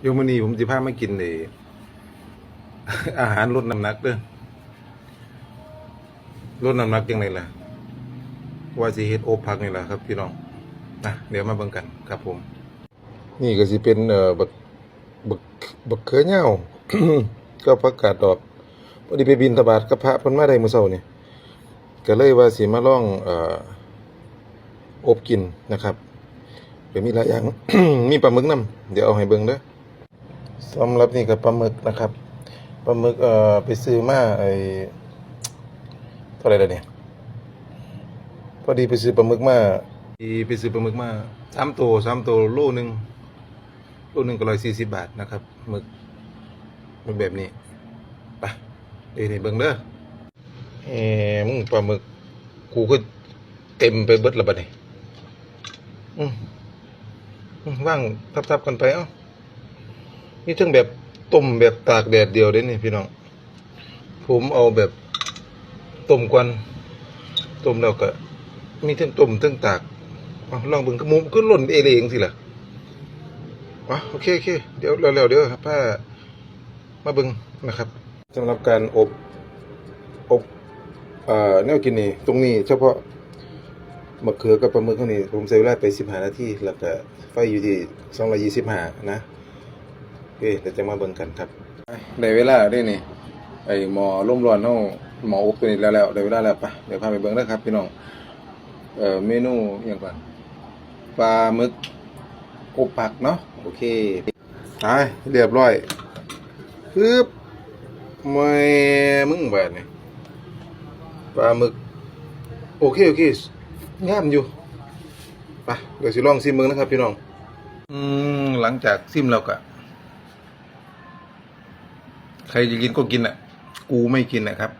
โยมนีผมจะพามากินเลยอาหารลดน้ำหนักเด้อลดน้ำหนักยังไงล่ะ ว่าสิเฮ็ดโอพักนี่แหละครับ พี่น้องนะเดี๋ยวมาเบิ่งกันครับผม นี่ก็สิเป็นเอ่อบักบักบักเขือเหย้าก็ประกาศดอกพอดีไปบินทบาทกับพระเพิ่นมาได้มื้อเช้านี่ก็เลยว่าสิมาลองเอ่ออบกินนะครับ เดี๋ยวมีหลายอย่าง มีปลาหมึกนํเดี๋ยวเอาให้เบิ่งเด้อสำหรับนี่ก็ปลาหมึกนะครับปลาหมึกเอ่อไปซื้อมาไอ้เท่าไหร่แล้วเนี่ยพอดีไปซื้อปลาหมึกมาดีไปซื้อปลาหมึกมาสามตัวสามตัวโลหนึ่งโลหนึ่งก็ร้อยสี่สิบบาทนะครับหมึกหมึกแบบนี้ไปเดี๋ยวนี่เบิ่งเด้อเอ้มึงปลาหมึกกูก็เต็มไปเบิดละบัดนี้อืม ว่างทับๆกันไปเอ้านี่ทั้งแบบต้มแบบตากแดดเดียวเด้นี่พี่น้องผมเอาแบบต้มกวนต้มแล้วก็มีทั้งต้มทั้งตากเอาลองเบิ่งกระมุมก็หล่นเอเลเองสิล่ะอ๋อโอเคโอเคเดี๋ยวเร็วๆเดี๋ยวครับป้ามาเบิ่งนะครับสำหรับการอบอบเอ่อแนวกินนี่ตรงนี้เฉพาะ มะเขือกับปลาหมึกเท่านี้ผมใช้เวลาไป15นาทีแล้วก็ไฟอยู่ที่225นะโอเคเดี๋ยวจะมาเบิ่งกันครับได้เวลาได้นี่ไอหมอร่มร้อนเฮาหมออบตัวนี้แล้วแล้วได้เวลาแล้วปะเดี๋ยวพาไปเบิ่งเด้อครับ พี่น้องเอ่อเมนูอย่างก่อนปลาหมึกอบผักเนาะโอเคตายเรียบร้อยปึ๊บไม่มึงแบบนี่ปลาหมึกโอเคโอเค งามอยู่ไปเดี๋ยวสิลองซิมมึงนะครับ พี่น้อง อืมหลังจากซิมแล้วก็ใครจะกินก็กินอะ กูไม่กินนะครับ